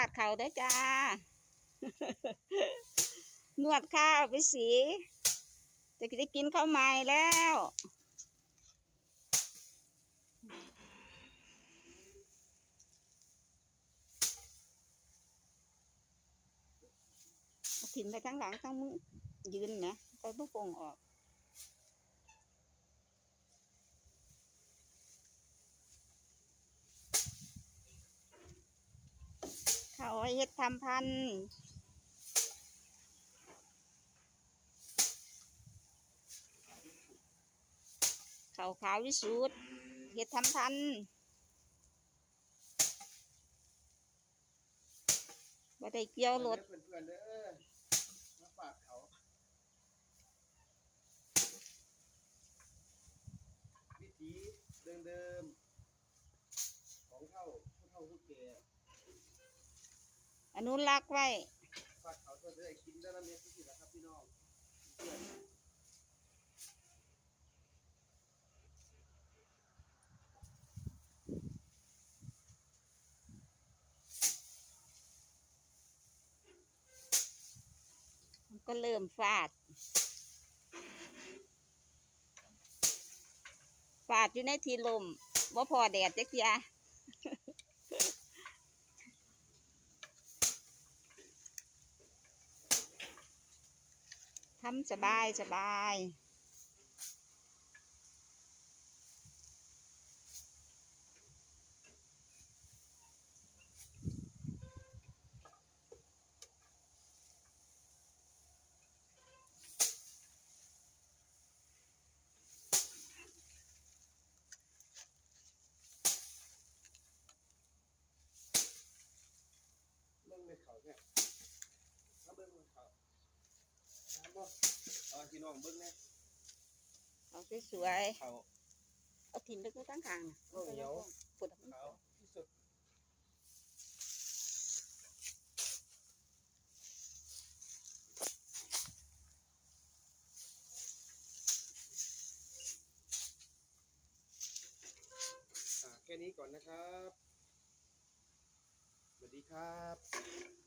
าดเขาได้จ้า นวดข้าวไปสีจะได้กินข้าวใหม่แล้วถิ่นไปทั้งหลังทั้งมือยืนนะไปบุกงออก เขาให้เฮ็ดทำพันเขาขาววิสุทธ์เฮ็ดทำพันไม่ได้เกี่ยวรถเพื่อนๆเด้อมาฝากเขา วิถีเดิมๆของเท่าผู้เท่าผู้แก่ อนุรักษ์ไว้ฝากเขาเพื่อได้กินได้ละเม็ดที่ละครับพี่น้องเพื่อนมันก็เริ่มฟาด ฟาดอยู่ในทีลมว่าพอแดดจักเทีย ทำสบายสบายเบิ่งในเขาเนี่ยถ้าเบิ่งในเขาถา เอาพี่น้องเบิ่งแน่เอาสวยเขาๆเอาถิ่นไปกูตั้งกลางนะเอาเหนียวปุดเขาที่สุดอ่าแค่นี้ก่อนนะครับ สวัสดีครับ